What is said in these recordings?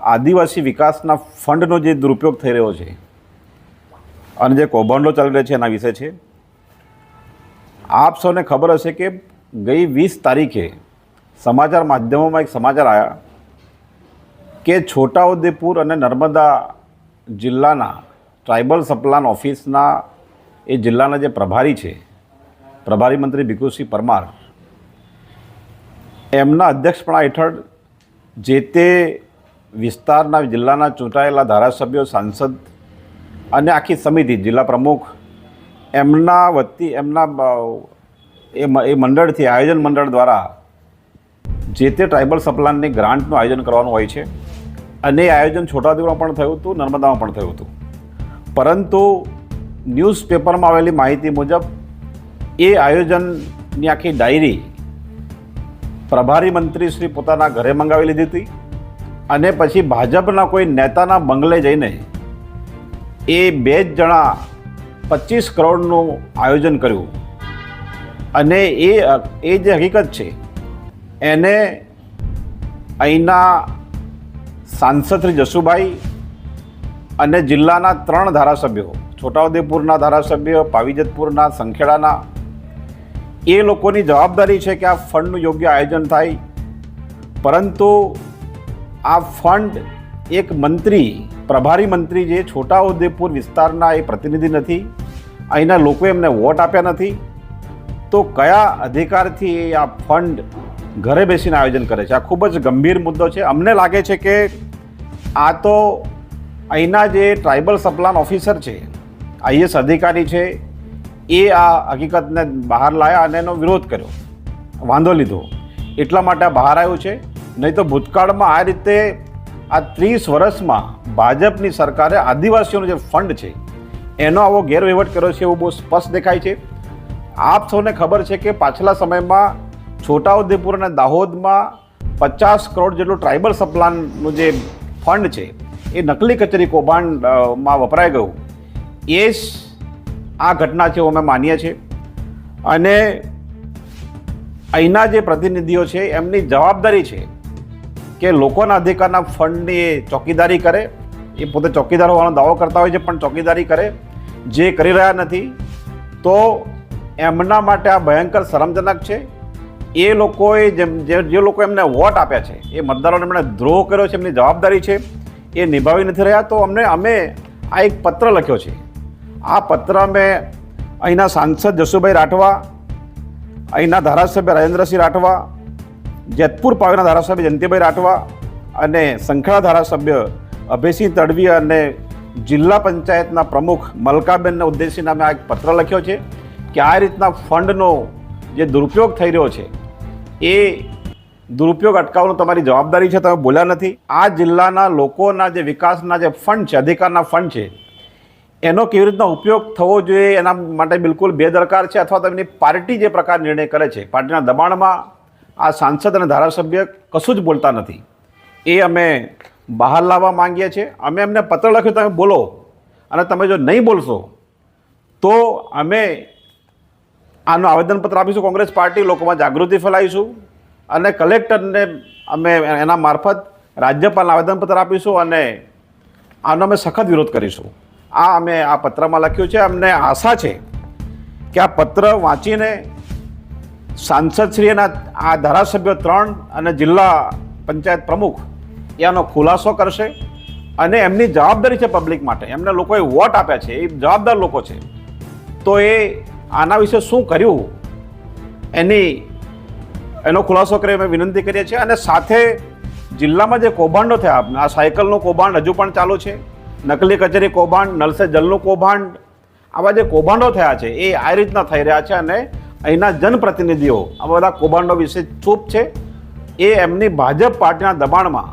આદિવાસી વિકાસના ફંડનો જે દુરુપયોગ થઈ રહ્યો છે અને જે કૌભાંડો ચાલી રહ્યો છે એના વિશે છે, આપ સૌને ખબર હશે કે ગઈ વીસ તારીખે સમાચાર માધ્યમોમાં એક સમાચાર આવ્યા કે છોટાઉદેપુર અને નર્મદા જિલ્લાના ટ્રાઇબલ સપ્લાન ઓફિસના એ જિલ્લાના જે પ્રભારી છે, પ્રભારી મંત્રી ભીખુસિંહ પરમાર, એમના અધ્યક્ષપણા હેઠળ જે તે વિસ્તારના જિલ્લાના ચૂંટાયેલા ધારાસભ્યો, સાંસદ અને આખી સમિતિ, જિલ્લા પ્રમુખ એમના વતી, એમના એ મંડળથી, આયોજન મંડળ દ્વારા જે તે ટ્રાઇબલ સપ્લાનની ગ્રાન્ટનું આયોજન કરવાનું હોય છે અને એ આયોજન છોટાઉદેપુરમાં પણ થયું હતું, નર્મદામાં પણ થયું હતું. પરંતુ ન્યૂઝપેપરમાં આવેલી માહિતી મુજબ એ આયોજનની આખી ડાયરી પ્રભારી મંત્રી શ્રી પોતાના ઘરે મંગાવી લીધી હતી. અને પછી ભાજપના કોઈ નેતાના બંગલે જઈને એ બે જ જણા પચીસ કરોડનું આયોજન કર્યું. અને એ એ જે હકીકત છે, એને અહીંના સાંસદ શ્રી જસુભાઈ અને જિલ્લાના ત્રણ ધારાસભ્યો, છોટાઉદેપુરના ધારાસભ્ય, પાવીજતપુરના સંખેડાના, એ લોકોની જવાબદારી છે કે આ ફંડનું યોગ્ય આયોજન થાય. પરંતુ આ ફંડ એક મંત્રી, પ્રભારી મંત્રી જે છોટાઉદેપુર વિસ્તારના એ પ્રતિનિધિ નથી, અહીંના લોકોએ એમને વોટ આપ્યા નથી, તો કયા અધિકારથી એ આ ફંડ ઘરે બેસીને આયોજન કરે છે? આ ખૂબ જ ગંભીર મુદ્દો છે. અમને લાગે છે કે આ તો અહીંના જે ટ્રાઇબલ સપ્લાન ઓફિસર છે, આઈએસ અધિકારી છે, એ આ હકીકતને બહાર લાયા અને એનો વિરોધ કર્યો, વાંધો લીધો. એટલા માટે બહાર આવ્યું છે. નહીં તો ભૂતકાળમાં આ રીતે આ ત્રીસ વર્ષમાં ભાજપની સરકારે આદિવાસીઓનો જે ફંડ છે, એનો આવો ગેરવહીવટ કર્યો છે એવું બહુ સ્પષ્ટ દેખાય છે. આપ સૌને ખબર છે કે પાછલા સમયમાં છોટાઉદેપુર અને દાહોદમાં પચાસ કરોડ જેટલું ટ્રાઇબલ સપ્લાનનું જે ફંડ છે, એ નકલી કચેરી કૌભાંડમાં વપરાઈ ગયું. એ જ આ ઘટના છે એવું અમે માનીએ છીએ. અને અહીંના જે પ્રતિનિધિઓ છે, એમની જવાબદારી છે કે લોકોના અધિકારના ફંડની ચોકીદારી કરે, એ પોતે ચોકીદાર હોવાનો દાવો કરતા હોય છે, પણ ચોકીદારી કરે, જે કરી રહ્યા નથી, તો એમના માટે આ ભયંકર શરમજનક છે. એ લોકોએ જેમ, જે જે લોકો એમને વોટ આપ્યા છે, એ મતદારોને એમણે દ્રોહ કર્યો છે, એમની જવાબદારી છે, એ નિભાવી નથી રહ્યા. તો અમને, અમે આ એક પત્ર લખ્યો છે. આ પત્ર અમે અહીંના સાંસદ જસુભાઈ રાઠવા, અહીંના ધારાસભ્ય રાજેન્દ્રસિંહ રાઠવા જેતપુર પાવેના ધારાસભ્ય જયંતિભાઈ રાઠવા અને સંખેડા ધારાસભ્ય અભયસિંહ તડવી અને જિલ્લા પંચાયતના પ્રમુખ મલકાબેનને ઉદ્દેશીને અમે આ એક પત્ર લખ્યો છે કે આ રીતના ફંડનો જે દુરુપયોગ થઈ રહ્યો છે, એ દુરુપયોગ અટકાવવાનું તમારી જવાબદારી છે, તમે બોલ્યા નથી. આ જિલ્લાના લોકોના જે વિકાસના જે ફંડ છે, અધિકારના ફંડ છે, એનો કેવી રીતના ઉપયોગ થવો જોઈએ એના માટે બિલકુલ બેદરકાર છે અથવા તો એમની પાર્ટી જે પ્રકાર નિર્ણય કરે છે, પાર્ટીના દબાણમાં આ સાંસદ અને ધારાસભ્ય કશું જ બોલતા નથી. એ અમે બહાર લાવવા માંગીએ છીએ. અમે એમને પત્ર લખ્યો, તમે બોલો. અને તમે જો નહીં બોલશો, તો અમે આનું આવેદનપત્ર આપીશું કોંગ્રેસ પાર્ટી, લોકોમાં જાગૃતિ ફેલાવીશું. અને કલેક્ટરને અમે એના મારફત રાજ્યપાલને આવેદનપત્ર આપીશું અને આનો અમે સખત વિરોધ કરીશું. આ અમે આ પત્રમાં લખ્યું છે. અમને આશા છે કે આ પત્ર વાંચીને સાંસદશ્રીના આ ધારાસભ્ય ત્રણ અને જિલ્લા પંચાયત પ્રમુખ એ આનો ખુલાસો કરશે અને એમની જવાબદારી છે પબ્લિક માટે. એમને લોકોએ વોટ આપ્યા છે, એ જવાબદાર લોકો છે. તો એ આના વિશે શું કર્યું? એની, એનો ખુલાસો કરી અમે વિનંતી કરીએ છીએ અને સાથે જિલ્લામાં જે કૌભાંડો થયા, આ સાયકલનું કૌભાંડ હજુ પણ ચાલુ છે, નકલી કચેરી કૌભાંડ, નલસે જલનું કૌભાંડ, આવા જે કૌભાંડો થયા છે, એ આ રીતના થઈ રહ્યા છે અને અહીંના જનપ્રતિનિધિઓ, આ બધા કૌભાંડો વિશે ચૂપ છે? એ એમની ભાજપ પાર્ટીના દબાણમાં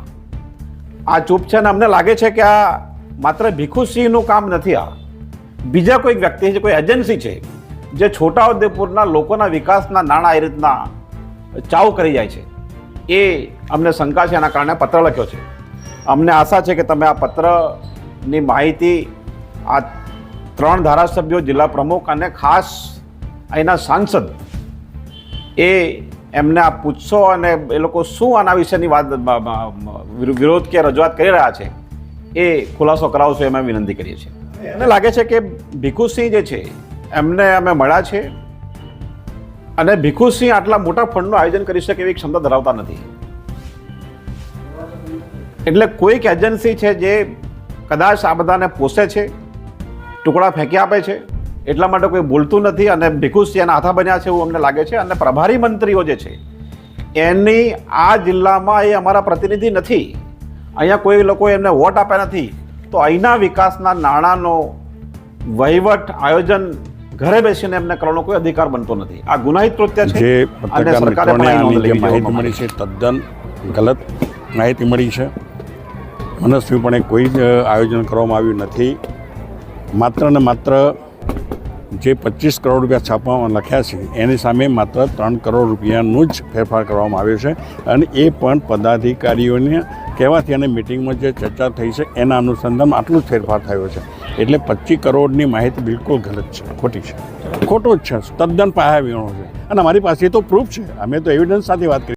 આ ચૂપ છે અને અમને લાગે છે કે આ માત્ર ભીખુસિંહનું કામ નથી આ. બીજા કોઈ વ્યક્તિ છે, કોઈ એજન્સી છે, જે છોટાઉદેપુરના લોકોના વિકાસના નાણાં એ રીતના ચાવ કરી જાય છે. એ અમને શંકા છે, એના કારણે પત્ર લખ્યો છે. અમને આશા છે કે તમે આ પત્રની માહિતી આ ત્રણ ધારાસભ્યો, જિલ્લા પ્રમુખ અને ખાસ અહીંના સાંસદ, એ એમને આ પૂછશો અને એ લોકો શું આના વિશેની વાત વિરોધ કે રજૂઆત કરી રહ્યા છે, એ ખુલાસો કરાવશો એમ વિનંતી કરીએ છીએ. એને લાગે છે કે ભીખુસિંહ જે છે, એમને અમે મળ્યા છે અને ભીખુસિંહ આટલા મોટા ફંડનું આયોજન કરી શકે એવી ક્ષમતા ધરાવતા નથી. એટલે કોઈક એજન્સી છે જે કદાચ આ બધાને પોષે છે, ટુકડા ફેંકી આપે છે એટલા માટે કોઈ બોલતું નથી અને ભીખુસિંહ એના હાથા બન્યા છે એવું અમને લાગે છે. અને પ્રભારી મંત્રીઓ જે છે એની આ જિલ્લામાં એ અમારા પ્રતિનિધિ નથી. અહીંયા કોઈ લોકો એમને વોટ આપ્યા નથી. તો અહીંના વિકાસના નાણાંનો વહીવટ આયોજન ઘરે બેસીને એમને કરવાનો કોઈ અધિકાર બનતો નથી. આ ગુનાહિત કૃત્ય છે અને સરકારે માહિતી મળી છે તદ્દન ગલત માહિતી મળી છે. મનસ્વીપણે કોઈ જ આયોજન કરવામાં આવ્યું નથી. માત્ર ને માત્ર જે પચીસ કરોડ રૂપિયા છાપવામાં લખ્યા છે, એની સામે માત્ર ત્રણ કરોડ રૂપિયાનું જ ફેરફાર કરવામાં આવ્યો છે અને એ પણ પદાધિકારીઓને કહેવાથી અને મિટિંગમાં જે ચર્ચા થઈ છે, એના અનુસંધાનમાં આટલું જ ફેરફાર થયો છે. એટલે પચીસ કરોડની માહિતી બિલકુલ ગલત છે, ખોટી છે. ખોટું જ છે, તદ્દન પાયા વિણો છે. અને અમારી પાસે તો પ્રૂફ છે. અમે તો એવિડન્સ સાથે વાત કરી